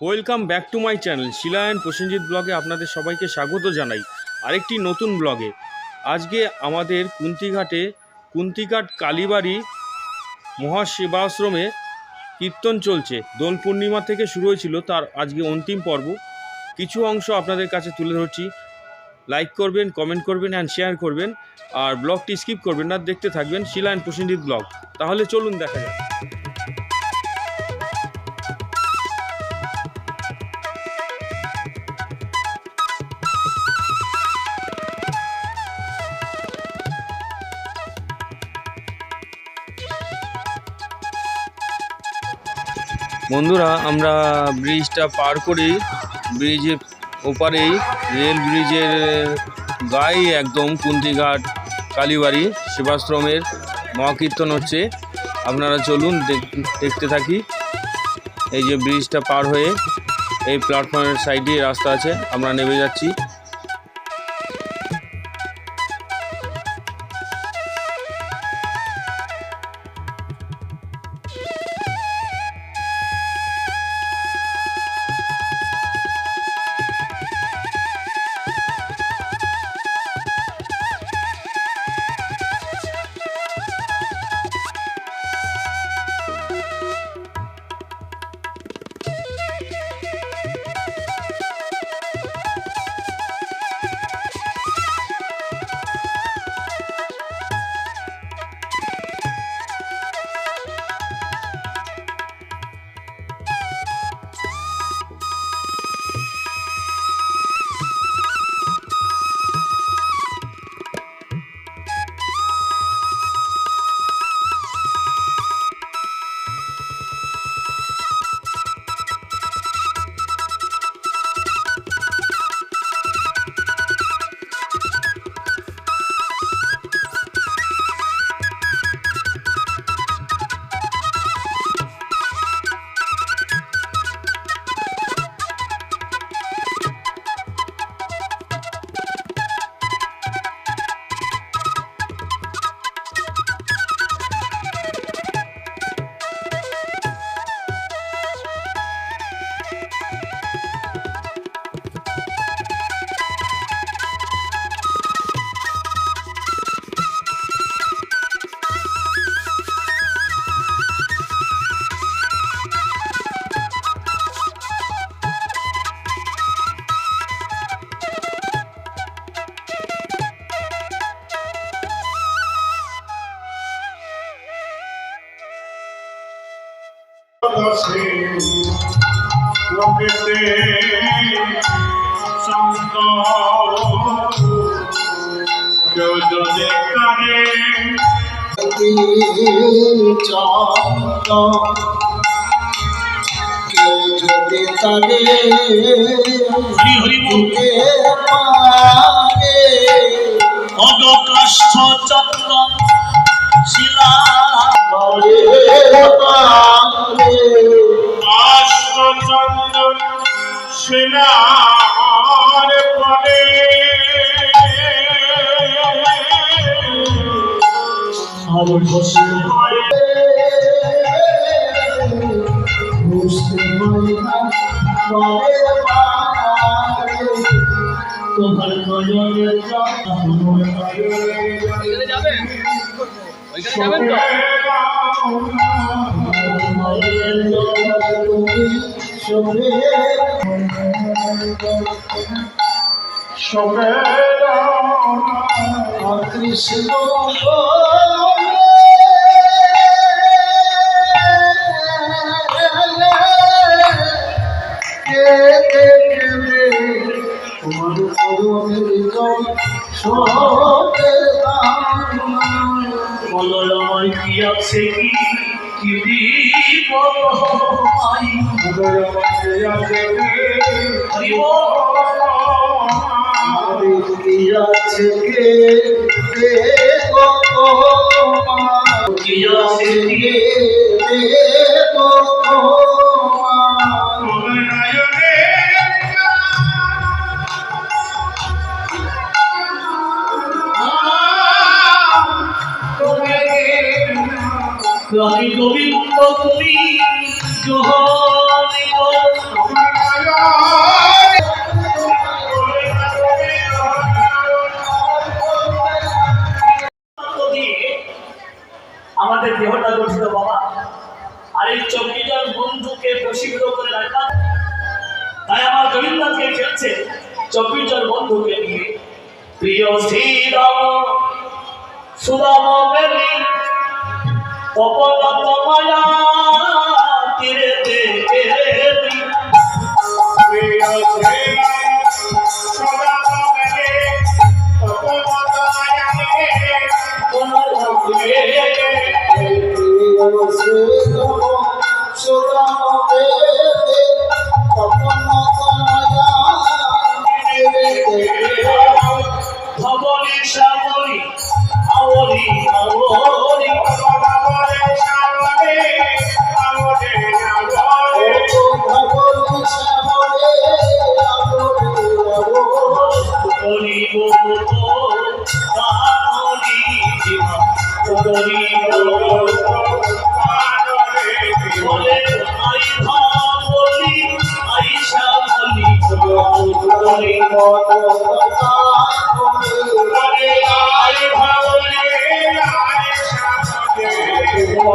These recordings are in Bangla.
Welcome back to my channel শিলায়ন Prosenjit ব্লগে আপনাদের সবাইকে স্বাগত জানাই। আরেকটি নতুন ব্লগে আজকে আমাদের কুন্তিঘাটে কুন্তিঘাট কালীবাড়ি মহাসেবাশ্রমে কীর্তন চলছে। দোল পূর্ণিমা থেকে শুরু হয়েছিল তার আজকে অন্তিম পর্ব। কিছু অংশ আপনাদের কাছে তুলে ধরছি। লাইক করবেন কমেন্ট করবেন অ্যান্ড শেয়ার করবেন। আর ব্লগটি স্কিপ করবেন না, দেখতে থাকবেন শিলায়ন প্রসেনজিৎ ব্লগ তাহলে চলুন দেখা যাক। বন্ধুরা, আমরা ব্রিজটা পার করি। ব্রিজের ওপারেই, রেল ব্রিজের গায়ে একদম কুন্তিঘাট, কালীবাড়ি, সেবাশ্রমের মহাকীর্তন হচ্ছে। আপনারা চলুন দেখ- দেখতে থাকি। এই যে ব্রিজটা পার হয়ে এই প্ল্যাটফর্মের সাইডে রাস্তা আছে, আমরা নেমে যাচ্ছি। চন্দ কেউ যদি তারে হরি হরি বল দিতে পারে অগকাষ্ঠ চন্দন শিলা চন্দন শিলার পরে আর তোমার জল তুমি সবে আর কৃষ্ণ আমার কি কি দিব? বল আছে কে দেব কি আছে কি দেব আমি গোবিন্দ কবি জোহরি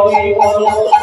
হরি বল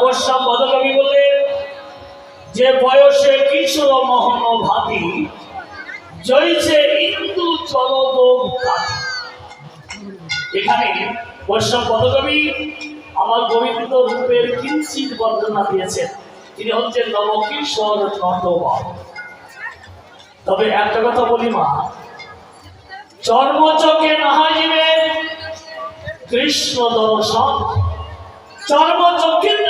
বর্ষা পদকবি বলে যে বয়সে কিশোর মোহন ভাবি জয়ছে ইন্দু এখানে বর্ষা পদকবি আমার গোবিন্দ রূপের কিঞ্চিত বর্ণনা দিয়েছেন। তিনি হচ্ছেন নবকিশোর তবে একটা কথা বলি মা চর্মচকে নাহাজিবে কৃষ্ণ দর্শন চর্মচক্ষের দ্বারাই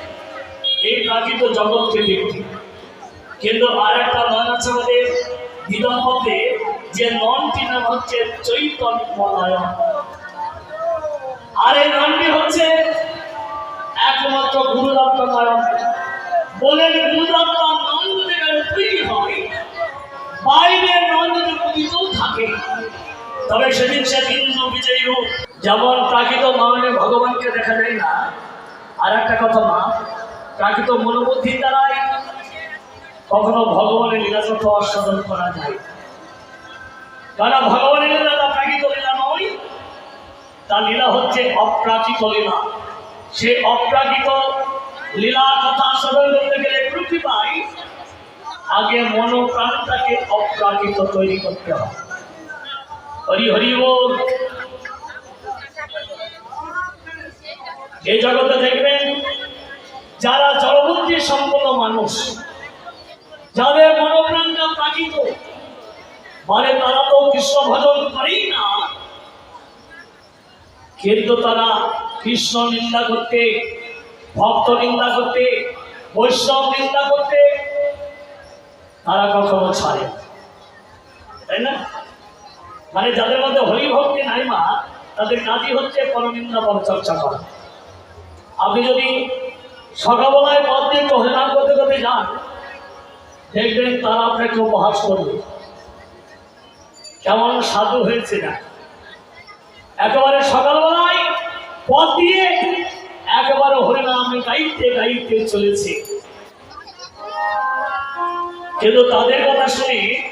এই প্রাকৃত জগৎকে দেখতে কিন্তু আর একটা নয় আছে আমাদের বিধান মধ্যে যে ননটি নাম হচ্ছে চৈতন্য নয়ন আর এই ননটি হচ্ছে একমাত্র গুরুদত্ত নয়ন বলেন, গুরুদত্ত নন যদি তৈরি হয় বাইরে নন থাকে তবে সেদিন সে হিন্দু বিজয়ী রূপ যেমন প্রাকৃত নয়নে ভগবানকে দেখা যায় না। আর একটা কথা মা প্রাকৃত মনোবুদ্ধির দ্বারাই কখনো ভগবানের লীলাযথ আস্বাদন করা যায়। কারণ ভগবানের লীলা তা প্রাকৃত লীলা নয়, তার লীলা হচ্ছে অপ্রাকৃত লীলা। সে অপ্রাকৃত লীলা কথা আস্বাদন করতে গেলে প্রতি পাই আগে মনোপ্রাণটাকে অপ্রাকৃত তৈরি করতে হয়। হরি হরি বল। এই জগতে দেখবেন যারা জড়বুদ্ধি সম্পন্ন মানুষ, যাদের মনোপ্রাণটা প্রাকৃত মানে তারা তো কৃষ্ণ ভজন করেই না, কিন্তু তারা কৃষ্ণ নিন্দা করতে, ভক্ত নিন্দা করতে, বৈষ্ণব নিন্দা করতে, তারা কখনো ছাড়ে তাই না? মানে যাদের মধ্যে হরি ভক্তি নাই মা, তাদের কাজই হচ্ছে পরনিন্দা পরচর্চা করা। আপনি যদি সকালবেলায় পথ দিয়ে হরিনাম করতে করতে যান। দেখবেন তারা আপনাকে উপহাস করবে। কেমন সাধু হয়েছে না। একেবারে সকালবেলায় পথ দিয়ে একেবারে হরিনাম গাইতে গাইতে চলেছে। কিন্তু তাদের কথা শুনে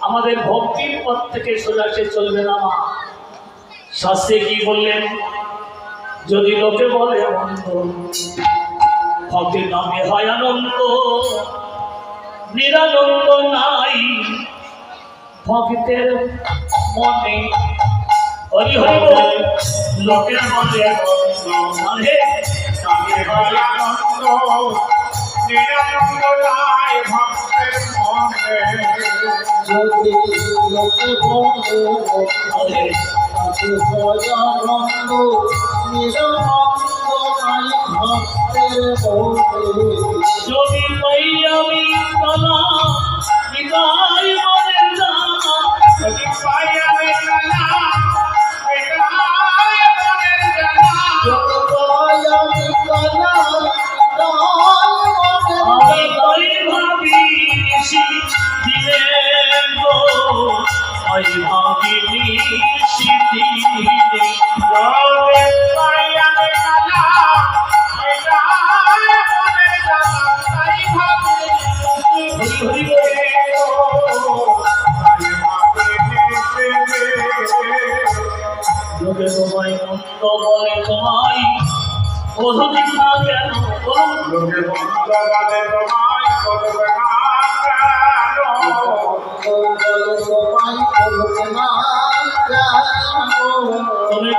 আমাদের ভক্তির পথ থেকে সোজা সে চলবে না মা। শাস্ত্রে কি বললেন? যদি লোকে বলে অন্ধ ভক্তির নামে হয় আনন্দ নিরানন্দ নাই। ভক্তের মনে হরি হরি বল লোকের মনে নাহে নামে হয় আনন্দ। নিরানন্দ নাই ভক্তের মনে। যদি আমি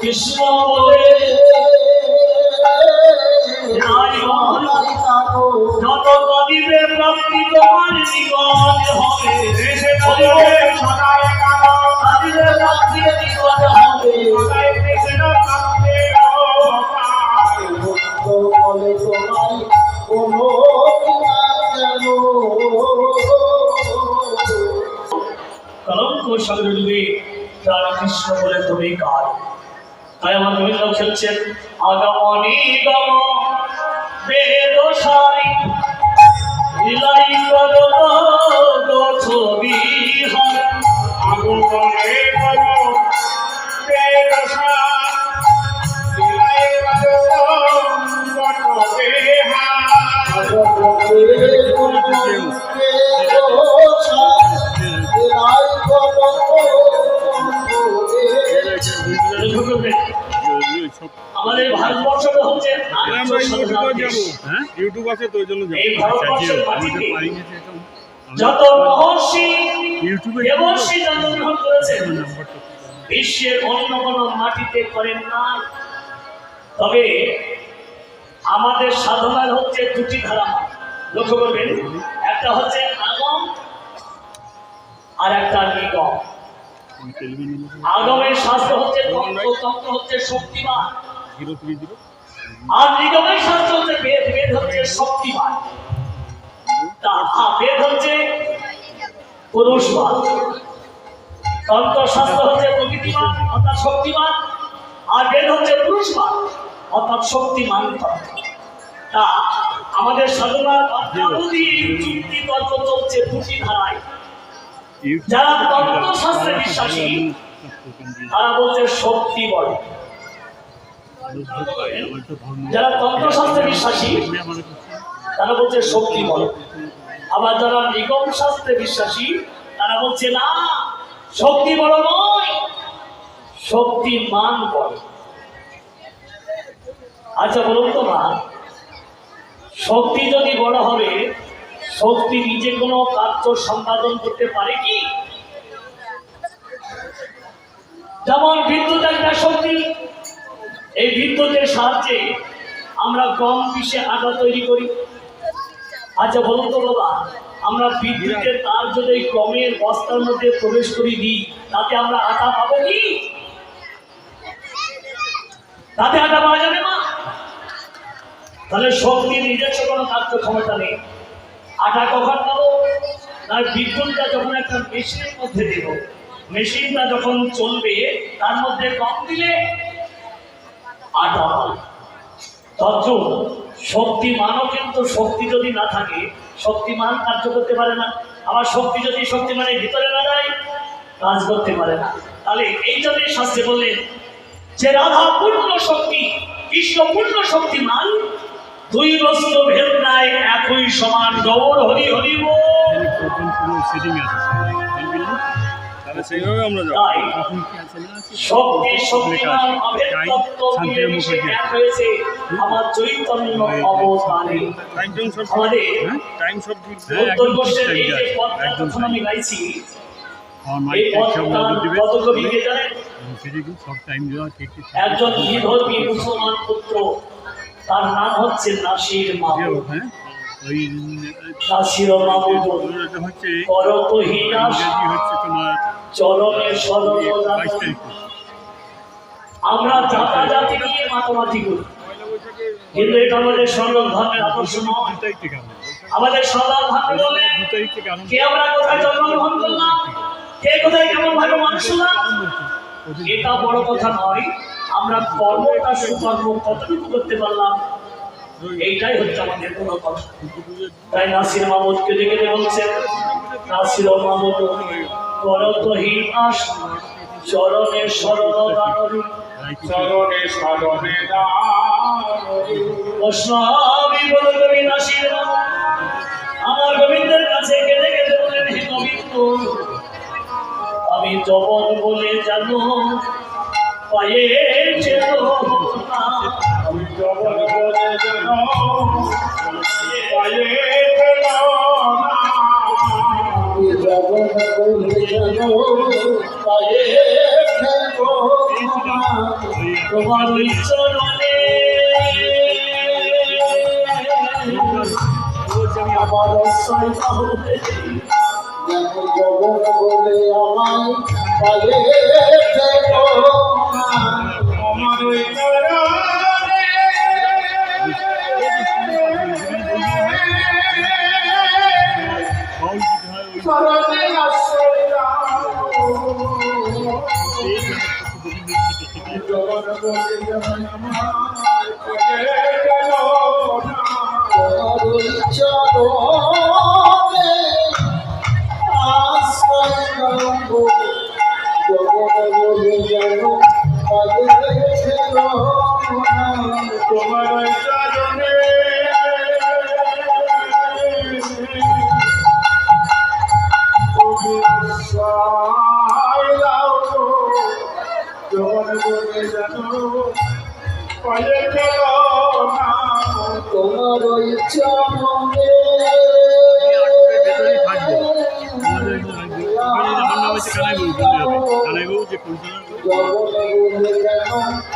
কৃষ্ণ বলে যত কবিবে তোমার নিকট হবে প্রাণ কৃষ্ণ বলে তুমি তাই আমার রবীন্দ্র খেলছেন। আগামনি গম আমাদের হচ্ছে আমরা ইউটিউবে দেশ। হ্যাঁ? ইউটিউব আছে তো ওই জন্য তো পারিনি সেটা। যত মহর্ষি ইউটিউবে দেবর্ষি জন্মগ্রহণ করেছেন বিশ্বের অন্য কোনো মাটিতে করেন না তবে আমাদের সাধনার হচ্ছে দুটি ধারা লক্ষ্য করবেন একটা হচ্ছে আগম আর একটা নিগম। আগমের শাস্ত্র হচ্ছে তন্ত্র তন্ত্র হচ্ছে শক্তিমান। আর নিগমের শাস্ত্র হচ্ছে বেদ বেদ হচ্ছে শক্তিমান। বেদ হচ্ছে পুরুষবাদ তন্ত্র শাস্ত্র হচ্ছে প্রকৃতিমান অর্থাৎ শক্তিমান। আর বেদ হচ্ছে পুরুষবাদ অর্থাৎ শক্তিমান তন্ত্র। তা আমাদের সাধনার অদ্যাবধি যুক্তি তর্ক চলছে দুটি ধারায় যারা তন্ত্রশাস্ত্রে বিশ্বাসী, তারা বলছে শক্তি বলে। যারা তন্ত্রশাস্ত্রে বিশ্বাসী, তারা বলছে শক্তি আবার যারা নিগম শাস্ত্রে বিশ্বাসী, তারা বলছে না, শক্তি বড় নয়, শক্তি মান বলে। আচ্ছা বলুন তো মা, শক্তি যদি বড় হবে শক্তি নিজে কোনো কার্য সম্পাদন করতে পারে কি? যেমন বিদ্যুৎ একটা শক্তি, এই বিদ্যুতের সাহায্যে আমরা গম বিষে আটা তৈরি করি। আচ্ছা বলুন তো বাবা, আমরা বিদ্যুতের তার যদি গমের বস্তার মধ্যে প্রবেশ করে দিই, তাতে আমরা আটা পাবো কি? তাতে আটা পাওয়া যাবে না? তাহলে শক্তির নিজস্ব কোনো কার্যক্ষমতা নেই। আটা কখন পাবো তার বিদ্যুৎটা যখন একটা মেশিনের মধ্যে দেব মেশিনটা যখন চলবে, তার মধ্যে কম দিলে আটা শক্তিমানও কিন্তু শক্তি যদি না থাকে, শক্তিমান কার্য করতে পারে না। আবার শক্তি যদি শক্তিমানের ভিতরে না যায়, কাজ করতে পারে না। তাহলে এই জন্য শাস্ত্রে বললেন যে রাধা পূর্ণ শক্তি কৃষ্ণ পূর্ণ শক্তিমান দুই বস্তু ভেদ নাই একই সমান গৌর হরি হরি শক্তি হয়েছে আমার চৈতন্য আমাদের হ্যাঁ? হ্যাঁ, উত্তর একদম কোশ্চেন ঠিক এই যে আছে, পদটা একদম তখন আমি গাইছি। আমার এই মাইক ঠিক সব পদটা নজর দিবে। কত কবি কে জানেন? সেটি কি সব টাইম দেওয়া ঠিক ঠিক। একজন মুসলমান পুত্র? তার নাম হচ্ছে নাসির মাহমুদ। নাসির মাহমুদ। হচ্ছে করতহীনাস ইংরেজি হচ্ছে তোমার চরণে বাইশ আমরা জাতা জাতি নিয়ে মাতামাতি করি। কিন্তু এটা আমাদের সনাতন ধর্মের আদর্শ নয়। দু তারিখ থেকে আমরা। আমাদের সনাতন ধর্ম বলে দু তারিখ থেকে আরম্ভ কে আমরা কোথায় জন্মগ্রহণ করলাম কে কোথায় কেমন ভাবে মানুষ হলাম এটা বড় কথা নয়। আমরা কর্মটা সুকর্ম কতটুকু করতে পারলাম এইটাই হচ্ছে আমাদের কোনো কথা তাই নাসির মাহমুদকে দেখে বলছেন নাসির মাহমুদ করতহীন আস চরণে সরল দানরী চরণে স্মরণে দাঁড়ি বৈষ্ণবী বলে কবি নাসির আমার গোবিন্দের কাছে কেঁদে কেঁদে বলেন হে গোবিন্দ আমি জবন বলে জানো পায়ে চেনো না আমি বলে যেন পায়ে পেল না। আমি বলে যেন পায়ে পেল না। তোমার চরণে আমার আশ্রয় পাবে যেন জবন বলে আমায় পায়ে পেল না। আমার তোমার চরণে। তোমার চরণে। জগৎ বলে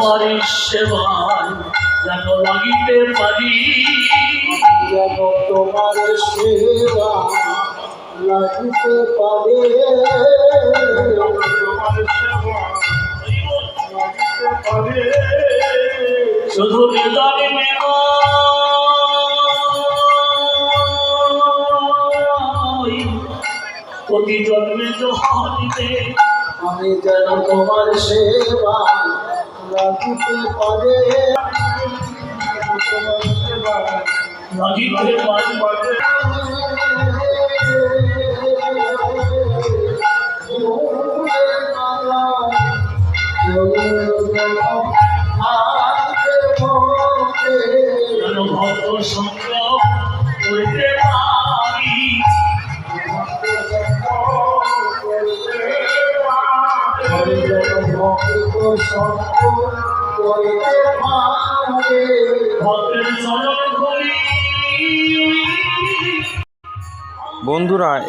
তোমার আমি সেবায় যেন লাগিতে পারি যেন তোমার সেবা লাগিতে পারে তোমার সেবা লাগিতে পারে শুধু প্রতি জন্মে জহানিতে আমি যেন তোমার সেবা লাগিতে পারে তোমার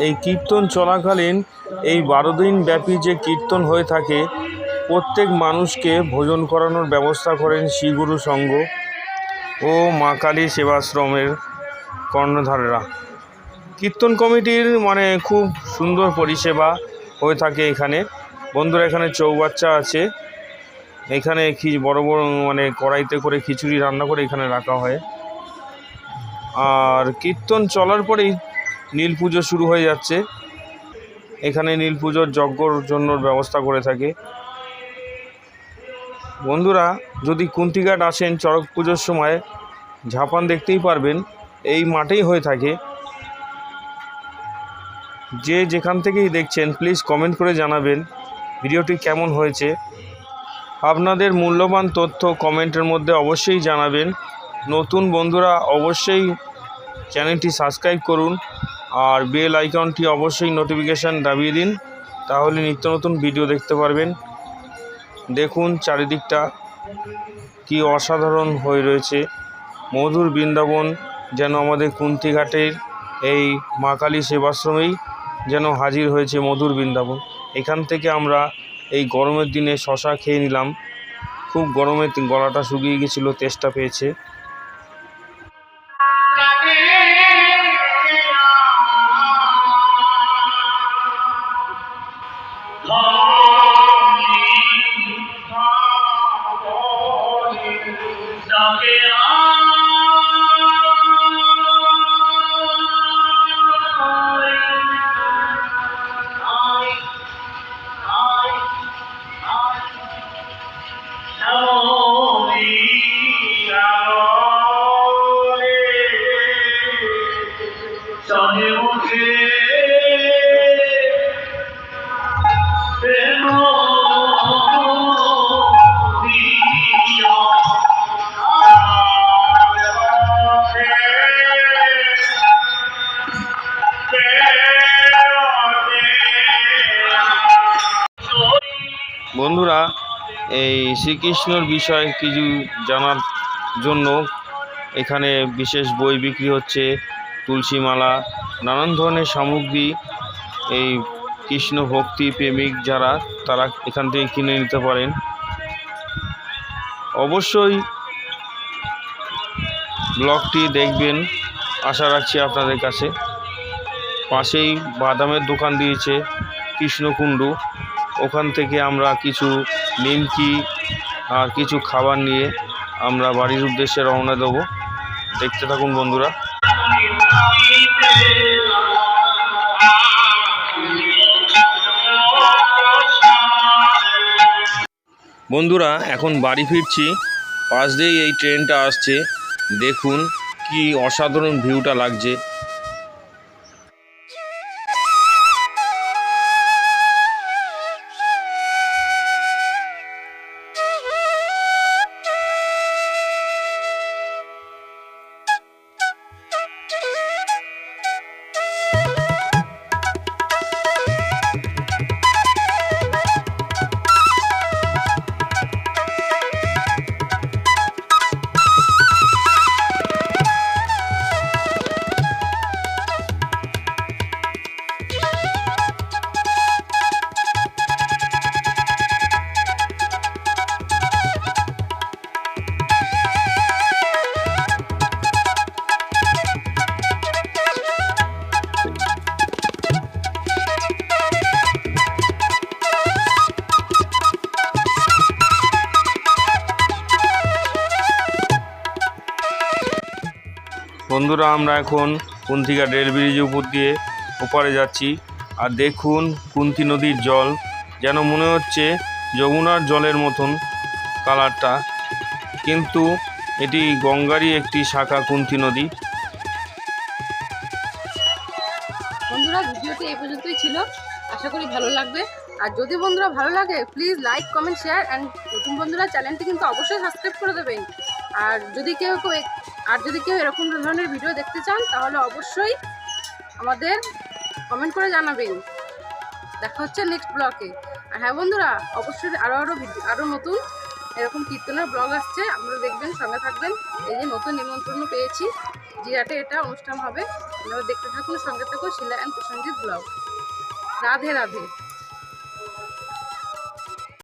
এই কীর্তন চলাকালীন এই বারো দিন ব্যাপী যে কীর্তন হয়ে থাকে, প্রত্যেক মানুষকে ভোজন করানোর ব্যবস্থা করেন শ্রীগুরু সংঘ ও মা কালী সেবাশ্রমের কর্ণধারেরা। কীর্তন কমিটির মানে খুব সুন্দর পরিষেবা হয়ে থাকে এখানে। বন্ধুরা, এখানে চৌবাচ্চা আছে। এখানে কি বড় বড় মানে কড়াইতে করে খিচুড়ি রান্না করে এখানে রাখা হয়। আর কীর্তন চলার পরেই নীল পুজো শুরু হয়ে যাচ্ছে। এখানে নীল পুজোর যজ্ঞর জন্য ব্যবস্থা করে থাকে। বন্ধুরা, যদি কুন্তিঘাট আসেন চড়ক পুজোর সময়, ঝাপান দেখতেই পারবেন, এই মাঠেই হয়ে থাকে। যে যেখান থেকেই দেখছেন প্লিজ কমেন্ট করে জানাবেন, ভিডিওটি কেমন হয়েছে। আপনাদের মূল্যবান তথ্য কমেন্টের মধ্যে অবশ্যই জানাবেন। নতুন বন্ধুরা, অবশ্যই চ্যানেলটি সাবস্ক্রাইব করুন। আর বেল আইকনটি অবশ্যই নোটিফিকেশান দাবিয়ে দিন, তাহলে নিত্য নতুন ভিডিও দেখতে পারবেন। দেখুন চারিদিকটা কি অসাধারণ হয়ে রয়েছে। মধুর বৃন্দাবন যেন আমাদের কুন্তিঘাটের এই মা কালী সেবাশ্রমেই যেন হাজির হয়েছে মধুর বৃন্দাবন। এখান থেকে আমরা এই গরমের দিনে শশা খেয়ে নিলাম। খুব গরমে গলাটা শুকিয়ে গেছিল, তেষ্টা পেয়েছে। শ্রীকৃষ্ণর বিষয়ে কিছু জানার জন্য এখানে বিশেষ বই বিক্রি হচ্ছে তুলসী মালা নানান ধরনের সামগ্রী, এই কৃষ্ণ ভক্তি প্রেমিক যারা, তারা এখান থেকে কিনে নিতে পারেন। অবশ্যই ব্লগটি দেখবেন, আশা রাখছি আপনাদের কাছে। পাশেই বাদামের দোকান দিয়েছে কৃষ্ণকুণ্ডু। ওখান থেকে আমরা কিছু নিমকি আর কিছু খাবার নিয়ে আমরা বাড়ির উদ্দেশ্যে রওনা দেবো। দেখতে থাকুন বন্ধুরা। বন্ধুরা, এখন বাড়ি ফিরছি। পাশ দিয়েই এই ট্রেনটা আসছে। দেখুন কি অসাধারণ ভিউটা লাগছে। বন্ধুরা, আমরা এখন কুন্তিঘাট রেল ব্রিজের উপর দিয়ে ওপারে যাচ্ছি। আর দেখুন কুন্তি নদীর জল, যেন মনে হচ্ছে যমুনার জলের মতন কালারটা। কিন্তু এটি গঙ্গারই একটি শাখা কুন্তি নদী। বন্ধুরা, ভিডিওটি এই পর্যন্তই ছিল। আশা করি ভালো লাগবে। আর যদি বন্ধুরা ভালো লাগে please like comment share and নতুন বন্ধুরা চ্যানেলটি কিন্তু অবশ্যই সাবস্ক্রাইব করে দেবেন। আর যদি কেউ- আর যদি কেউ এরকম ধরনের ভিডিও দেখতে চান, তাহলে অবশ্যই আমাদের কমেন্ট করে জানাবেন। দেখা হচ্ছে নেক্সট ব্লকে আর হ্যাঁ বন্ধুরা, অবশ্যই আরও আরও আরও নতুন এরকম কীর্তনের ব্লগ আসছে। আপনারা দেখবেন, সঙ্গে থাকবেন। এই যে নতুন নিমন্ত্রণ পেয়েছি। জিরাটে এটা অনুষ্ঠান হবে। আপনারা দেখতে থাকুন, সঙ্গে থাকুন শিলা অ্যান্ড প্রসঞ্জিৎ ব্লগ রাধে রাধে।